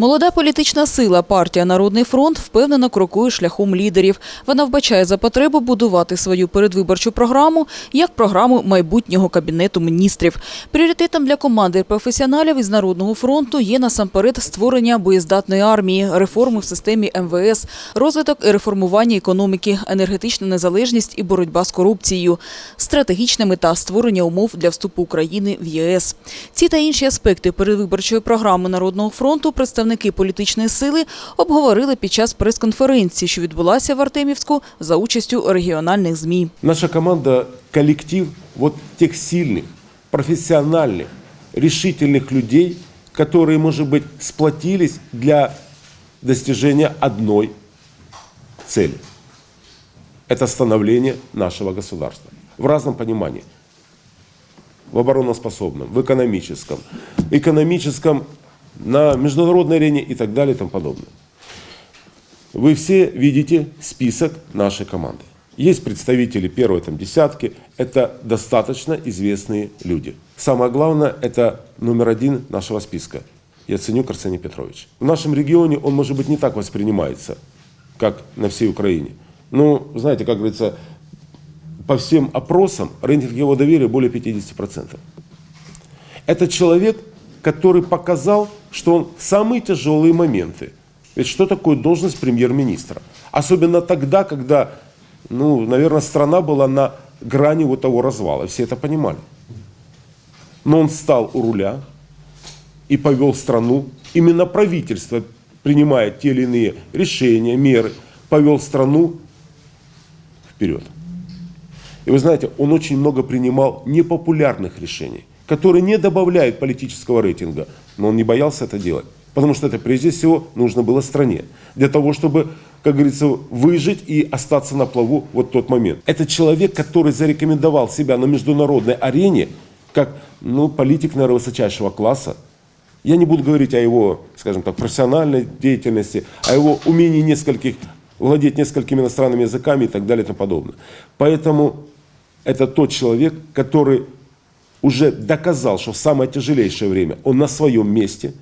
Молода політична сила партія Народний фронт впевнено крокує шляхом лідерів. Вона вбачає за потребу будувати свою передвиборчу програму як програму майбутнього кабінету міністрів. Пріоритетом для команди професіоналів із Народного фронту є насамперед створення боєздатної армії, реформи в системі МВС, розвиток і реформування економіки, енергетична незалежність і боротьба з корупцією, стратегічна мета створення умов для вступу України в ЄС. Ці та інші аспекти передвиборчої програми Народного фронту представники політичної сили обговорили під час прес-конференції, що відбулася в Артемівську за участю регіональних ЗМІ. Наша команда – коллектив вот тех сильных, профессиональных, решительных людей, которые, может быть, сплотились для достижения одной цели. Это становление нашего государства. В разном понимании. В обороноспособном, в экономическом, экономическом на международной арене и так далее и тому подобное. Вы все видите список нашей команды. Есть представители первой там, десятки, это достаточно известные люди. Самое главное, это номер один нашего списка. Яценюк Арсений Петрович. В нашем регионе он, может быть, не так воспринимается, как на всей Украине. Но, знаете, как говорится, по всем опросам рейтинг его доверия более 50%. Это человек, который показал, что он в самые тяжелые моменты. Ведь что такое должность премьер-министра? Особенно тогда, когда, ну, наверное, страна была на грани вот того развала. Все это понимали. Но он стал у руля и повел страну. Именно правительство, принимая те или иные решения, меры, повел страну вперед. И вы знаете, он очень много принимал непопулярных решений, которые не добавляют политического рейтинга, но он не боялся это делать. Потому что это прежде всего нужно было стране. Для того, чтобы, как говорится, выжить и остаться на плаву вот тот момент. Это человек, который зарекомендовал себя на международной арене как ну, политик, наверное, высочайшего класса. Я не буду говорить о его, скажем так, профессиональной деятельности, о его умении нескольких, владеть несколькими иностранными языками и так далее и тому подобное. Поэтому это тот человек, который уже доказал, что в самое тяжелейшее время он на своем месте.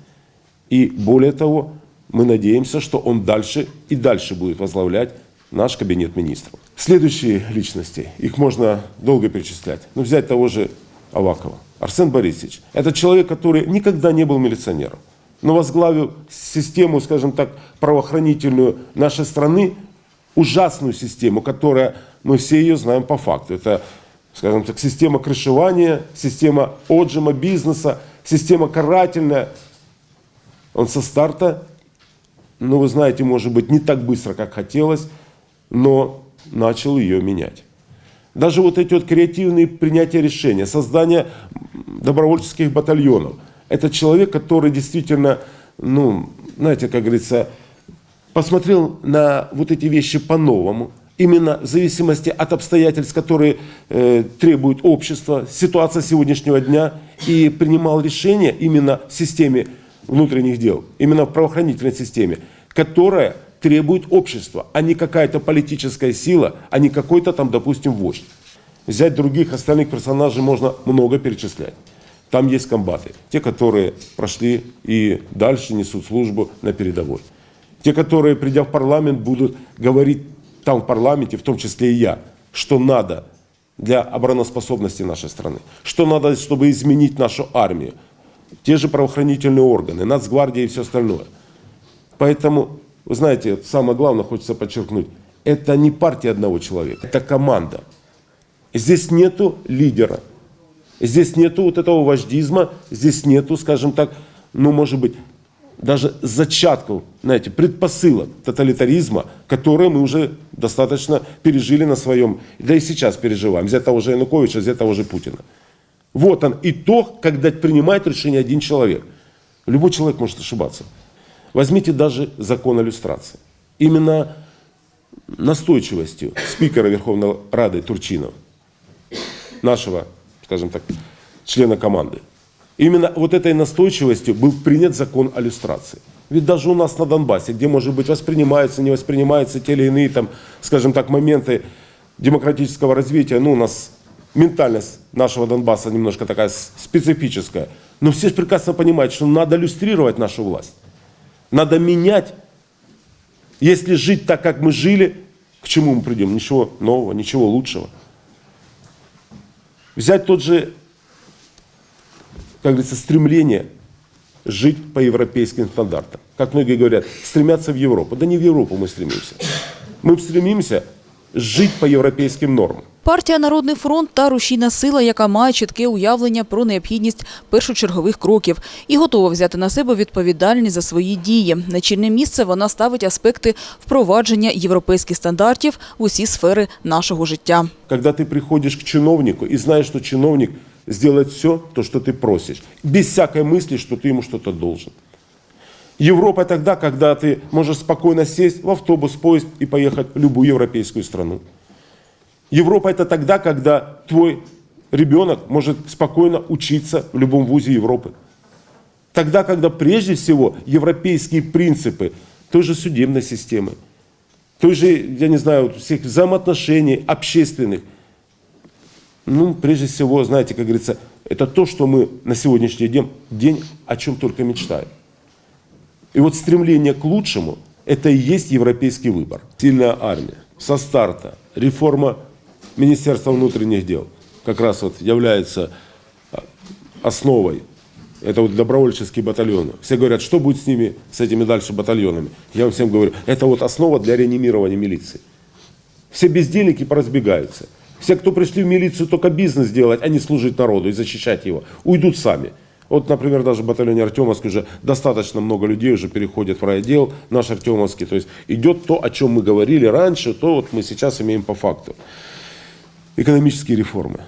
И более того, мы надеемся, что он дальше и дальше будет возглавлять наш кабинет министров. Следующие личности, их можно долго перечислять. Но взять того же Авакова. Арсен Борисович. Это человек, который никогда не был милиционером. Но возглавил систему, скажем так, правоохранительную нашей страны, ужасную систему, которая, мы все ее знаем по факту. Это, скажем так, система крышевания, система отжима бизнеса, система карательная. Он со старта, ну вы знаете, может быть, не так быстро, как хотелось, но начал ее менять. Даже вот эти вот креативные принятия решения, создание добровольческих батальонов. Это человек, который действительно, ну, знаете, как говорится, посмотрел на вот эти вещи по-новому. Именно в зависимости от обстоятельств, которые э, требует общество, ситуация сегодняшнего дня, и принимал решения именно в системе внутренних дел, именно в правоохранительной системе, которая требует общества, а не какая-то политическая сила, а не какой-то там, допустим, вождь. Взять других остальных персонажей можно много перечислять. Там есть комбаты, те, которые прошли и дальше несут службу на передовой. Те, которые, придя в парламент, будут говорить там в парламенте, в том числе и я, что надо для обороноспособности нашей страны, что надо, чтобы изменить нашу армию, те же правоохранительные органы, Нацгвардия и все остальное. Поэтому, вы знаете, самое главное, хочется подчеркнуть, это не партия одного человека, это команда. Здесь нету лидера, здесь нету вот этого вождизма, здесь нету, скажем так, ну, может быть, даже зачатков, знаете, предпосылок тоталитаризма, которые мы уже достаточно пережили на своем, да и сейчас переживаем, взять того же Януковича, взять того же Путина. Вот он итог, когда принимает решение один человек. Любой человек может ошибаться. Возьмите даже закон о иллюстрации. Именно настойчивостью спикера Верховной Рады Турчинова, нашего, скажем так, члена команды, именно вот этой настойчивостью был принят закон о иллюстрации. Ведь даже у нас на Донбассе, где, может быть, воспринимаются, не воспринимаются те или иные, там, скажем так, моменты демократического развития, ну, у нас ментальность нашего Донбасса немножко такая специфическая. Но все же прекрасно понимают, что надо иллюстрировать нашу власть. Надо менять. Если жить так, как мы жили, к чему мы придем? Ничего нового, ничего лучшего. Взять тот же, как говорится, стремление жить по европейским стандартам. Как многие говорят, стремятся в Европу. Да не в Европу мы стремимся. Мы стремимся жить по европейским нормам. Партія Народний фронт та рушійна сила, яка має чітке уявлення про необхідність першочергових кроків і готова взяти на себе відповідальність за свої дії. На чільне місце вона ставить аспекти впровадження європейських стандартів в усі сфери нашого життя. Когда ты приходишь к чиновнику и знаешь, что чиновник сделает все, то, что ты просишь, без всякой мысли, что ты ему что-то должен. Европа тогда, когда ты можешь спокойно сесть в автобус, поезд и поехать в любую европейскую страну. Европа это тогда, когда твой ребенок может спокойно учиться в любом вузе Европы. Тогда, когда прежде всего европейские принципы той же судебной системы, той же, я не знаю, всех взаимоотношений общественных, ну, прежде всего, знаете, как говорится, это то, что мы на сегодняшний день, день о чем только мечтаем. И вот стремление к лучшему – это и есть европейский выбор. Сильная армия, со старта, реформа Министерства внутренних дел как раз вот является а, основой. Это вот добровольческие батальоны. Все говорят, что будет с ними, с этими дальше батальонами. Я вам всем говорю, это вот основа для реанимирования милиции. Все бездельники поразбегаются. Все, кто пришли в милицию только бизнес делать, а не служить народу и защищать его, уйдут сами. Вот, например, даже в батальоне Артемовский уже достаточно много людей уже переходят в райотдел, наш Артемовский. То есть идет то, о чем мы говорили раньше, то вот мы сейчас имеем по факту. Экономические реформы.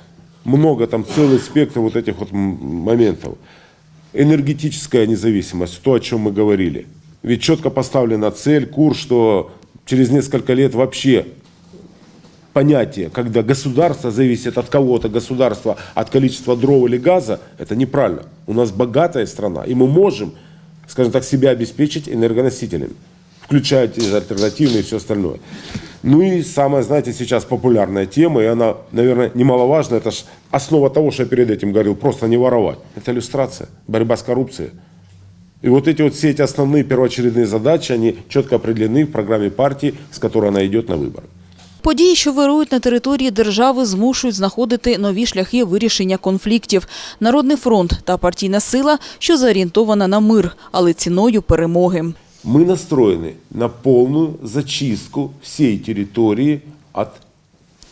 Много там, целый спектр вот этих вот моментов. Энергетическая независимость, то, о чем мы говорили. Ведь четко поставлена цель, курс, что через несколько лет вообще понятие, когда государство зависит от кого-то, государство от количества дров или газа, это неправильно. У нас богатая страна, и мы можем, скажем так, себя обеспечить энергоносителями, включая те же альтернативные и все остальное. Ну и самая, знаете, сейчас популярная тема, и она, наверное, немаловажная, это ж основа того, что я перед этим говорил, просто не воровать. Это иллюстрация, борьба с коррупцией. И вот эти вот все эти основные первоочередные задачи, они четко определены в программе партии, с которой она идет на выборы. Події, що вирують на території держави, змушують знаходити нові шляхи вирішення конфліктів. Народний фронт та партійна сила, що зорієнтована на мир, але ціною перемоги. Мы настроены на полную зачистку всей территории от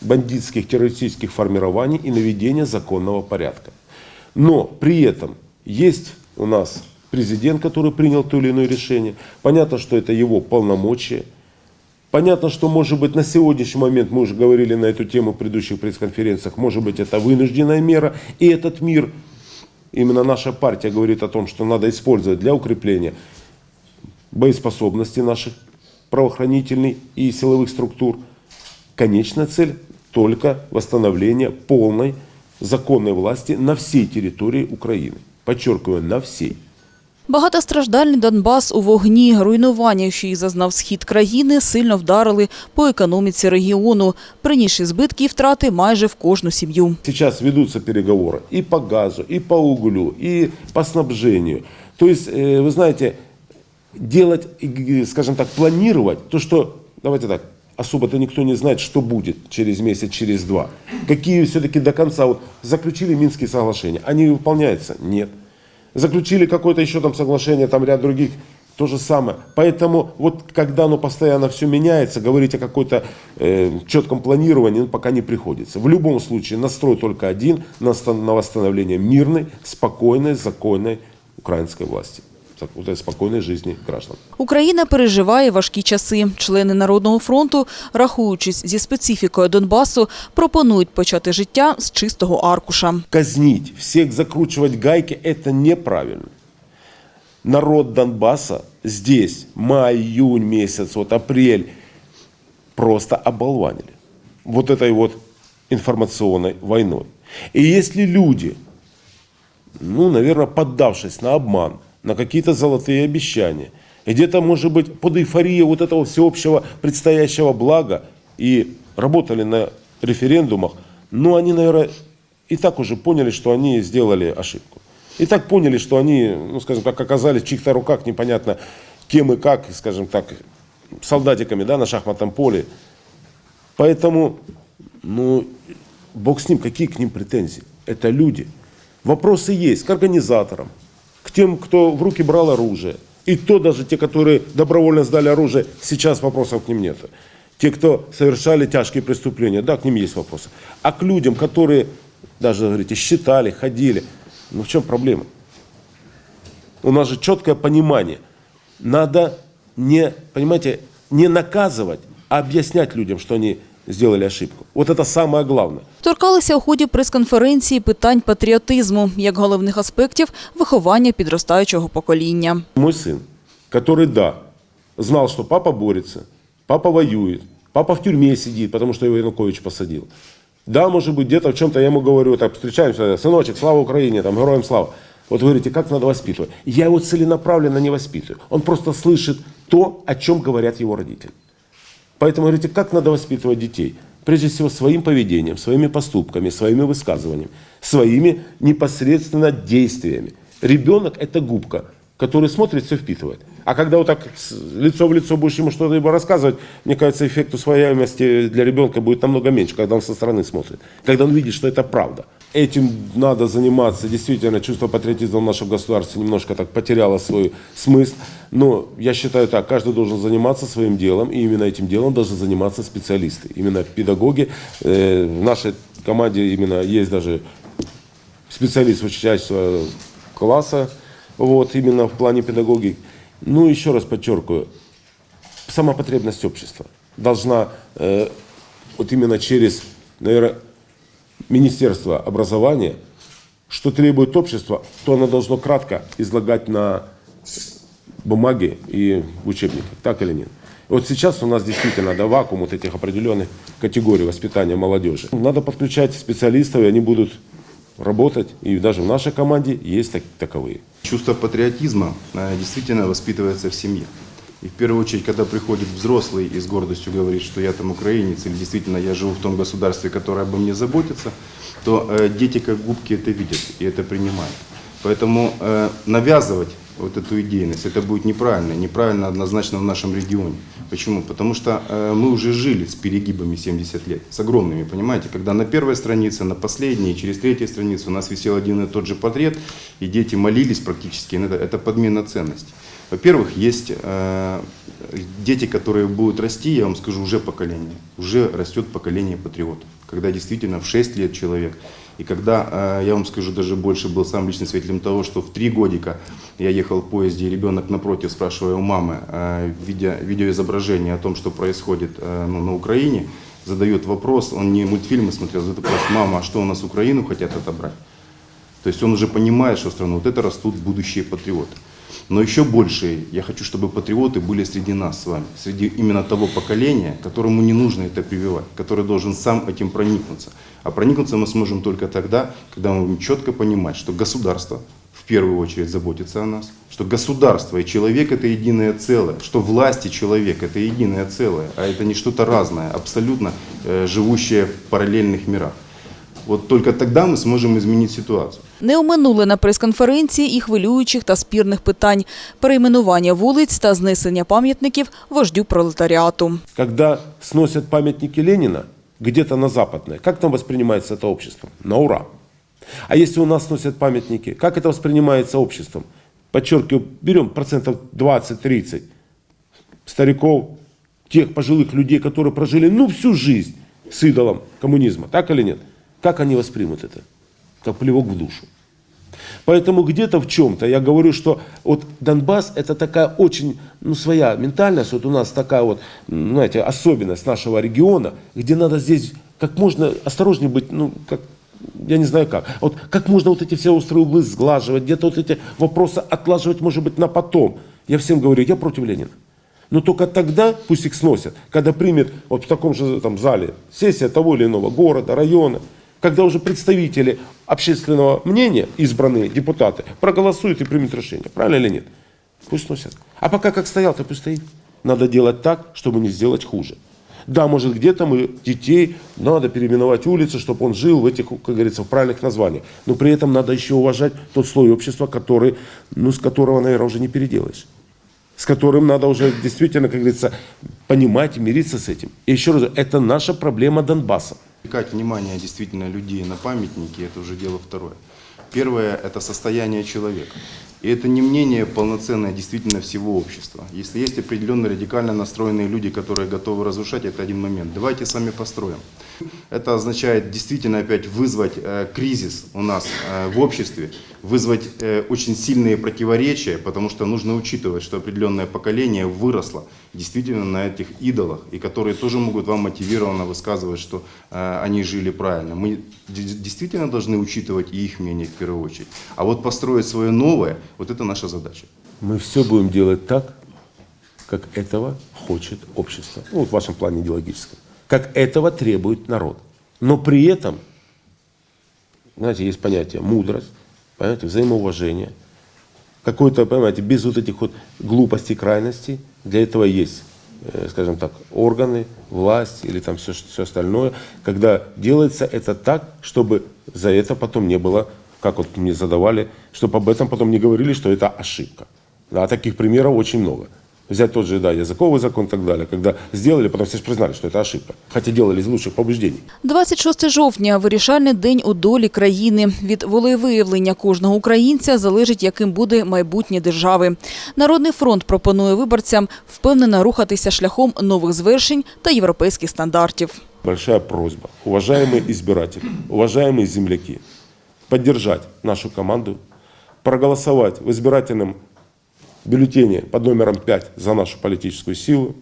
бандитских террористических формирований и наведения законного порядка. Но при этом есть у нас президент, который принял то или иное решение. Понятно, что это его полномочия. Понятно, что, может быть, на сегодняшний момент, мы уже говорили на эту тему в предыдущих пресс-конференциях, может быть, это вынужденная мера. И этот мир, именно наша партия говорит о том, что надо использовать для укрепления боеспособности наших правоохранительных и силовых структур. Конечная цель только восстановление полной законной власти на всей территории Украины. Подчеркиваю, на всей. Багатостраждальний Донбас у вогні, руйнування, що їх зазнав схід країни, сильно вдарили по економіці регіону, принісши збитки і втрати майже в кожну сім'ю. Сейчас ведутся переговоры и по газу, и по углю, и по снабжению. То есть, э, вы знаете, делать, и, скажем так, планировать то, что, давайте так, особо-то никто не знает, что будет через месяц, через два. Какие все-таки до конца, вот заключили Минские соглашения, они выполняются? Нет. Заключили какое-то еще там соглашение, там ряд других, то же самое. Поэтому вот когда оно постоянно все меняется, говорить о какой-то э, четком планировании ну, пока не приходится. В любом случае настрой только один на, на восстановление мирной, спокойной, законной украинской власти Вот этой спокойной жизни граждан. Україна переживає важкі часи. Члени Народного фронту, рахуючись зі специфікою Донбасу, пропонують почати життя з чистого аркуша. казнить, всех закручивать гайки, это неправильно. Народ Донбасса здесь, май, июнь месяц, вот апрель, просто оболванили. Вот этой вот информационной войной. И если люди, ну, наверное, поддавшись на обман, на какие-то золотые обещания, где-то, может быть, под эйфорией вот этого всеобщего предстоящего блага и работали на референдумах, ну, они, наверное, и так уже поняли, что они сделали ошибку. И так поняли, что они, ну, скажем так, оказались в чьих-то руках непонятно кем и как, скажем так, солдатиками да, на шахматном поле. Поэтому, ну, бог с ним, какие к ним претензии? Это люди. Вопросы есть к организаторам, к тем, кто в руки брал оружие. И то даже те, которые добровольно сдали оружие, сейчас вопросов к ним нет. Те, кто совершали тяжкие преступления, да, к ним есть вопросы. А к людям, которые, даже, говорите, считали, ходили, ну в чем проблема? У нас же четкое понимание. Надо не, понимаете, не наказывать, а объяснять людям, что они сделали ошибку. Вот это самое главное. Торкалися у ході прес-конференції питань патріотизму як головних аспектів виховання підростаючого покоління. Мой сын, который, да, знал, что папа борется, папа воюет, папа в тюрьме сидит, потому что его Янукович посадил. Да, может быть, где-то в чем-то я ему говорю, так, встречаемся, сыночек, слава Украине, там, героям слава. Вот вы говорите, как надо воспитывать? Я его целенаправленно не воспитываю. Он просто слышит то, о чем говорят его родители. Поэтому говорите, как надо воспитывать детей? Прежде всего, своим поведением, своими поступками, своими высказываниями, своими непосредственно действиями. Ребенок – это губка, который смотрит, все впитывает. А когда вот так лицо в лицо будешь ему что-либо рассказывать, мне кажется, эффект усвояемости для ребенка будет намного меньше, когда он со стороны смотрит. Когда он видит, что это правда. Этим надо заниматься. Действительно, чувство патриотизма в нашем государстве немножко так потеряло свой смысл. Но я считаю так, каждый должен заниматься своим делом, и именно этим делом должны заниматься специалисты. Именно педагоги. Э, В нашей команде именно есть даже специалист высочайшего класса, вот, именно в плане педагогики. Ну, еще раз подчеркиваю, сама потребность общества должна э, вот именно через, наверное, Министерство образования, что требует общество, то оно должно кратко излагать на бумаге и в учебниках, так или нет. Вот сейчас у нас действительно да, вакуум вот этих определенных категорий воспитания молодежи. Надо подключать специалистов, и они будут работать. И даже в нашей команде есть так- таковые. Чувство патриотизма э, действительно воспитывается в семье. И в первую очередь, когда приходит взрослый и с гордостью говорит, что я там украинец, или действительно я живу в том государстве, которое обо мне заботится, то э, дети как губки это видят и это принимают. Поэтому э, навязывать вот эту идейность, это будет неправильно, неправильно однозначно в нашем регионе. Почему? Потому что э, мы уже жили с перегибами 70 лет, с огромными, понимаете, когда на первой странице, на последней, через третьей странице у нас висел один и тот же портрет, и дети молились практически, это, это подмена ценностей. Во-первых, есть э, дети, которые будут расти, я вам скажу, уже поколение, уже растет поколение патриотов, когда действительно в 6 лет человек, и когда, э, я вам скажу, даже больше был сам личным свидетелем того, что в три годика я ехал в поезде, и ребенок напротив, спрашивая у мамы, э, видя видеоизображение о том, что происходит э, ну, на Украине, задает вопрос, он не мультфильмы смотрел, задает вопрос, мама, а что у нас Украину хотят отобрать? То есть он уже понимает, что страну, вот это растут будущие патриоты. Но еще больше я хочу, чтобы патриоты были среди нас с вами, среди именно того поколения, которому не нужно это прививать, который должен сам этим проникнуться. А проникнуться мы сможем только тогда, когда мы будем четко понимать, что государство в первую очередь заботится о нас, что государство и человек это единое целое, что власть и человек это единое целое, а это не что-то разное, абсолютно э, живущее в параллельных мирах. Вот только тогда мы сможем изменить ситуацию. Не оминули на прес-конференції і хвилюючих та спірних питань – перейменування вулиць та знесення пам'ятників вождю пролетаріату. Когда сносят памятники Ленина где-то на Западной, как там воспринимается это общество? На ура. А если у нас сносят памятники, как это воспринимается обществом? Подчеркиваю, берем процентов 20-30 стариков, тех пожилых людей, которые прожили ну всю жизнь с идолом коммунизма, так или нет? Как они воспримут это? Как плевок в душу. Поэтому где-то в чем-то я говорю, что вот Донбасс это такая очень, ну, своя ментальность, вот у нас такая вот, знаете, особенность нашего региона, где надо здесь как можно осторожнее быть, ну, как, я не знаю как, вот как можно вот эти все острые углы сглаживать, где-то вот эти вопросы отлаживать, может быть, на потом. Я всем говорю, я против Ленина. Но только тогда пусть их сносят, когда примет вот в таком же там, зале сессия того или иного города, района, когда уже представители общественного мнения, избранные депутаты, проголосуют и примут решение. Правильно или нет? Пусть сносят. А пока как стоял, то пусть стоит. Надо делать так, чтобы не сделать хуже. Да, может, где-то мы детей надо переименовать улицы, чтобы он жил в этих, как говорится, в правильных названиях. Но при этом надо еще уважать тот слой общества, который, ну, с которого, наверное, уже не переделаешь с которым надо уже действительно, как говорится, понимать и мириться с этим. И еще раз, это наша проблема Донбасса. Привлекать внимание действительно людей на памятники – это уже дело второе. Первое – это состояние человека. И это не мнение полноценное действительно всего общества. Если есть определенно радикально настроенные люди, которые готовы разрушать, это один момент. Давайте с вами построим. Это означает действительно опять вызвать э, кризис у нас э, в обществе, вызвать э, очень сильные противоречия, потому что нужно учитывать, что определенное поколение выросло действительно на этих идолах, и которые тоже могут вам мотивированно высказывать, что э, они жили правильно. Мы действительно должны учитывать и их мнение в первую очередь. А вот построить свое новое, вот это наша задача. Мы все будем делать так, как этого хочет общество. Ну, вот в вашем плане идеологическом. Как этого требует народ. Но при этом, знаете, есть понятие мудрость, понимаете, взаимоуважение. Какое-то, понимаете, без вот этих вот глупостей, крайностей. Для этого есть, э, скажем так, органы, власть или там все, все остальное. Когда делается это так, чтобы за это потом не было, как вот мне задавали, чтобы об этом потом не говорили, что это ошибка. Да, таких примеров очень много. Взять тот же, да, языковый закон и так далее. Когда сделали, потом все же признали, что это ошибка. Хотя делали из лучших побуждений. 26 жовтня – вирішальний день у долі країни. Від волевиявлення кожного українця залежить, яким буде майбутнє держави. Народний фронт пропонує виборцям впевнено рухатися шляхом нових звершень та європейських стандартів. Большая просьба. Уважаемые избиратели, уважаемые земляки, Поддержать нашу команду, проголосовать в избирательном бюллетене под номером 5 за нашу политическую силу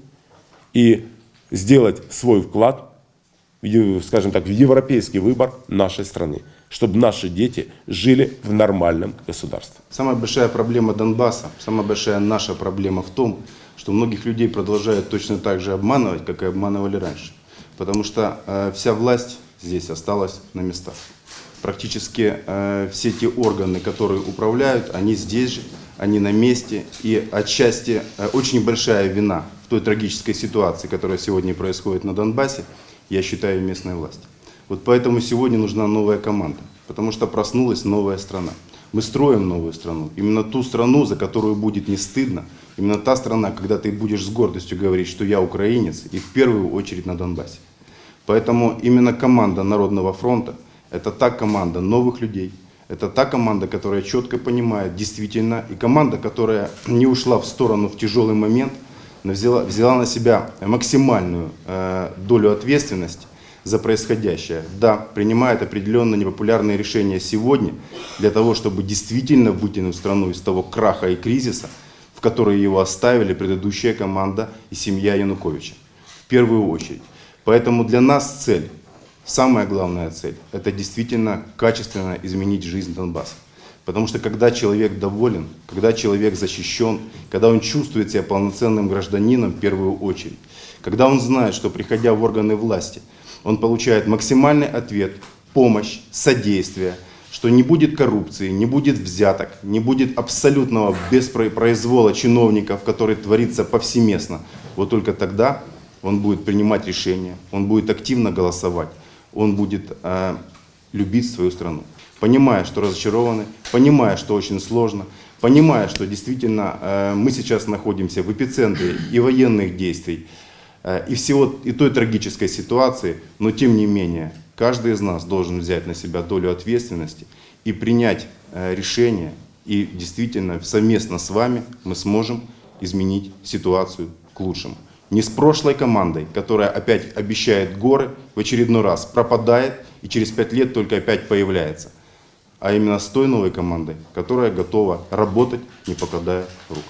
и сделать свой вклад, скажем так, в европейский выбор нашей страны, чтобы наши дети жили в нормальном государстве. Самая большая проблема Донбасса, самая большая наша проблема в том, что многих людей продолжают точно так же обманывать, как и обманывали раньше. Потому что э, вся власть здесь осталась на местах. Практически э, все те органы, которые управляют, они здесь же, они на месте. И отчасти э, очень большая вина в той трагической ситуации, которая сегодня происходит на Донбассе, я считаю, местной власти. Вот поэтому сегодня нужна новая команда, потому что проснулась новая страна. Мы строим новую страну, именно ту страну, за которую будет не стыдно, именно та страна, когда ты будешь с гордостью говорить, что я украинец, и в первую очередь на Донбассе. Поэтому именно команда Народного фронта – это та команда новых людей, это та команда, которая четко понимает действительно, и команда, которая не ушла в сторону в тяжелый момент, но взяла, взяла на себя максимальную э, долю ответственности за происходящее. Да, принимает определенно непопулярные решения сегодня для того, чтобы действительно вытянуть страну из того краха и кризиса, в который его оставили предыдущая команда и семья Януковича. В первую очередь. Поэтому для нас цель, самая главная цель, это действительно качественно изменить жизнь Донбасса. Потому что когда человек доволен, когда человек защищен, когда он чувствует себя полноценным гражданином в первую очередь, когда он знает, что приходя в органы власти, он получает максимальный ответ, помощь, содействие, что не будет коррупции, не будет взяток, не будет абсолютного беспроизвола чиновников, который творится повсеместно. Вот только тогда он будет принимать решения, он будет активно голосовать, он будет э, любить свою страну. Понимая, что разочарованы, понимая, что очень сложно, понимая, что действительно э, мы сейчас находимся в эпицентре и военных действий, э, и всего и той трагической ситуации, но тем не менее каждый из нас должен взять на себя долю ответственности и принять э, решение, и действительно совместно с вами мы сможем изменить ситуацию к лучшему. Не с прошлой командой, которая опять обещает горы, в очередной раз пропадает и через пять лет только опять появляется, а именно с той новой командой, которая готова работать, не покладая рук.